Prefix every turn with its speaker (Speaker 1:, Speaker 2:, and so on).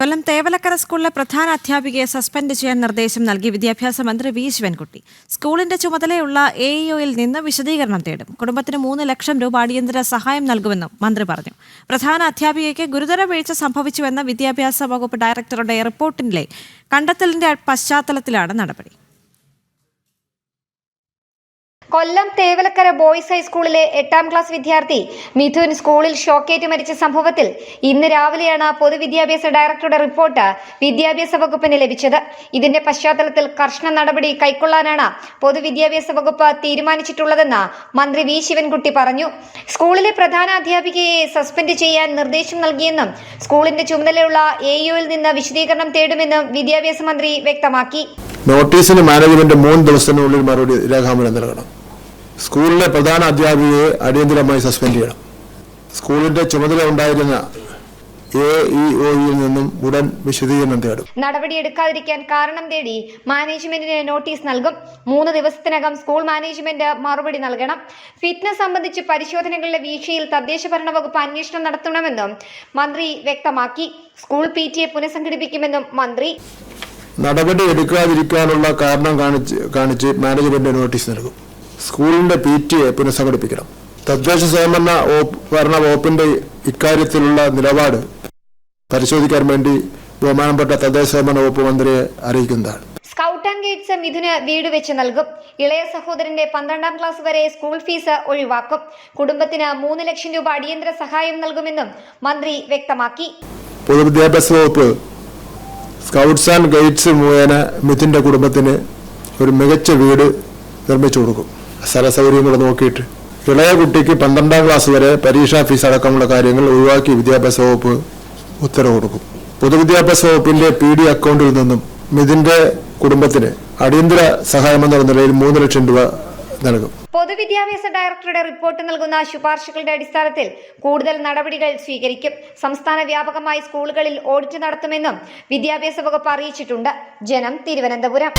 Speaker 1: കൊല്ലം തേവലക്കര സ്കൂളിലെ പ്രധാന അധ്യാപികയെ സസ്പെൻഡ് ചെയ്യാൻ നിർദ്ദേശം നൽകി വിദ്യാഭ്യാസ മന്ത്രി വി ശിവൻകുട്ടി. സ്കൂളിന്റെ ചുമതലയുള്ള എ ഇഒയിൽ നിന്ന് വിശദീകരണം തേടും. കുടുംബത്തിന് മൂന്ന് ലക്ഷം രൂപ അടിയന്തര സഹായം നൽകുമെന്നും മന്ത്രി പറഞ്ഞു. പ്രധാന അധ്യാപികയ്ക്ക് ഗുരുതര വീഴ്ച സംഭവിച്ചുവെന്ന വിദ്യാഭ്യാസ വകുപ്പ് ഡയറക്ടറുടെ റിപ്പോർട്ടിലെ കണ്ടെത്തലിന്റെ പശ്ചാത്തലത്തിലാണ് നടപടി.
Speaker 2: കൊല്ലം തേവലക്കര ബോയ്സ് ഹൈസ്കൂളിലെ എട്ടാം ക്ലാസ് വിദ്യാർത്ഥി മിഥുൻ സ്കൂളിൽ ഷോക്കേറ്റ് മരിച്ച സംഭവത്തിൽ ഇന്ന് രാവിലെയാണ് പൊതുവിദ്യാഭ്യാസ ഡയറക്ടറുടെ റിപ്പോർട്ട് വിദ്യാഭ്യാസ വകുപ്പിന് ലഭിച്ചത്. ഇതിന്റെ പശ്ചാത്തലത്തിൽ കർശന നടപടി കൈക്കൊള്ളാനാണ് പൊതുവിദ്യാഭ്യാസ വകുപ്പ് തീരുമാനിച്ചിട്ടുള്ളതെന്ന് മന്ത്രി വി ശിവൻകുട്ടി പറഞ്ഞു. സ്കൂളിലെ പ്രധാന അധ്യാപികയെ സസ്പെൻഡ് ചെയ്യാൻ നിർദ്ദേശം നൽകിയെന്നും സ്കൂളിന്റെ ചുമതലയുള്ള എ യുവിൽ നിന്ന് വിശദീകരണം തേടുമെന്നും വിദ്യാഭ്യാസ മന്ത്രി വ്യക്തമാക്കി.
Speaker 3: നോട്ടീസിന് മാനേജ്മെന്റ് മൂന്ന് ദിവസത്തിനുള്ളിൽ മറുപടി രേഖാമൂലം നൽകണം. സ്കൂളിലെ പ്രധാന അധ്യാപികയെ അടിയന്തരമായി സസ്പെൻഡ് ചെയ്യണം. സ്കൂളിന്റെ ചുമതല ഉണ്ടായിരുന്ന ഒയിൽ നിന്നും ഉടൻ വിശദീകരണം തേടും.
Speaker 2: നടപടിയെടുക്കാതിരിക്കാൻ കാരണം തേടി മാനേജ്മെന്റിന് നോട്ടീസ് നൽകും. മൂന്ന് ദിവസത്തിനകം സ്കൂൾ മാനേജ്മെന്റ് മറുപടി നൽകണം. ഫിറ്റ്നസ് സംബന്ധിച്ച് പരിശോധനകളുടെ വീഴ്ചയിൽ തദ്ദേശ ഭരണ വകുപ്പ് അന്വേഷണം നടത്തണമെന്നും മന്ത്രി വ്യക്തമാക്കി. സ്കൂൾ പി ടി എ പുനഃസംഘടിപ്പിക്കുമെന്നും മന്ത്രി.
Speaker 3: നടപടി എടുക്കാതിരിക്കാനുള്ള കാരണം കാണിച്ച് കാണിച്ച് മാനേജ്മെന്റ് നോട്ടീസ് നൽകും. സ്കൂളിന്റെ പി ടി എ പുനഃസംഘടിപ്പിക്കണം. തദ്ദേശ സ്വയംഭരണ ഭരണ വകുപ്പിന്റെ ഇക്കാര്യത്തിലുള്ള നിലപാട് പരിശോധിക്കാൻ വേണ്ടി ബഹുമാനപ്പെട്ട തദ്ദേശ സ്വയംഭരണ വകുപ്പ് മന്ത്രിയെ അറിയിക്കുന്നതാണ്.
Speaker 2: സ്കൗട്ട് ആൻഡ് ഗൈഡ്സ് മിഥുന് വീട് വെച്ച് നൽകും. ഇളയ സഹോദരന്റെ പന്ത്രണ്ടാം ക്ലാസ് വരെ സ്കൂൾ ഫീസ് ഒഴിവാക്കും. കുടുംബത്തിന് മൂന്ന് ലക്ഷം രൂപ അടിയന്തര സഹായം നൽകുമെന്നും മന്ത്രി വ്യക്തമാക്കി.
Speaker 3: പൊതുവിദ്യാഭ്യാസ വകുപ്പ് സ്കൗട്ട്സ് ആൻഡ് ഗൈഡ്സ് മുഖേന മിഥുന്റെ കുടുംബത്തിന് ഒരു മികച്ച വീട് നിർമ്മിച്ചു കൊടുക്കും. സ്ഥല സൗകര്യങ്ങൾ നോക്കിയിട്ട്. ഇളയ കുട്ടിക്ക് പന്ത്രണ്ടാം ക്ലാസ് വരെ പരീക്ഷാ ഫീസ് അടക്കമുള്ള കാര്യങ്ങൾ ഒഴിവാക്കി വിദ്യാഭ്യാസ വകുപ്പ് ഉത്തരവ് കൊടുക്കും. പൊതുവിദ്യാഭ്യാസ വകുപ്പിന്റെ പി ഡി അക്കൗണ്ടിൽ നിന്നും മിഥുന്റെ കുടുംബത്തിന് അടിയന്തര സഹായമെന്ന നിലയിൽ മൂന്ന് ലക്ഷം രൂപ നൽകും.
Speaker 2: പൊതുവിദ്യാഭ്യാസ ഡയറക്ടറുടെ റിപ്പോർട്ട് നൽകുന്ന ശുപാർശകളുടെ അടിസ്ഥാനത്തിൽ കൂടുതൽ നടപടികൾ സ്വീകരിക്കും. സംസ്ഥാന വ്യാപകമായി സ്കൂളുകളിൽ ഓഡിറ്റ് നടത്തുമെന്നും വിദ്യാഭ്യാസ വകുപ്പ് അറിയിച്ചിട്ടുണ്ട്. ജനം തിരുവനന്തപുരം.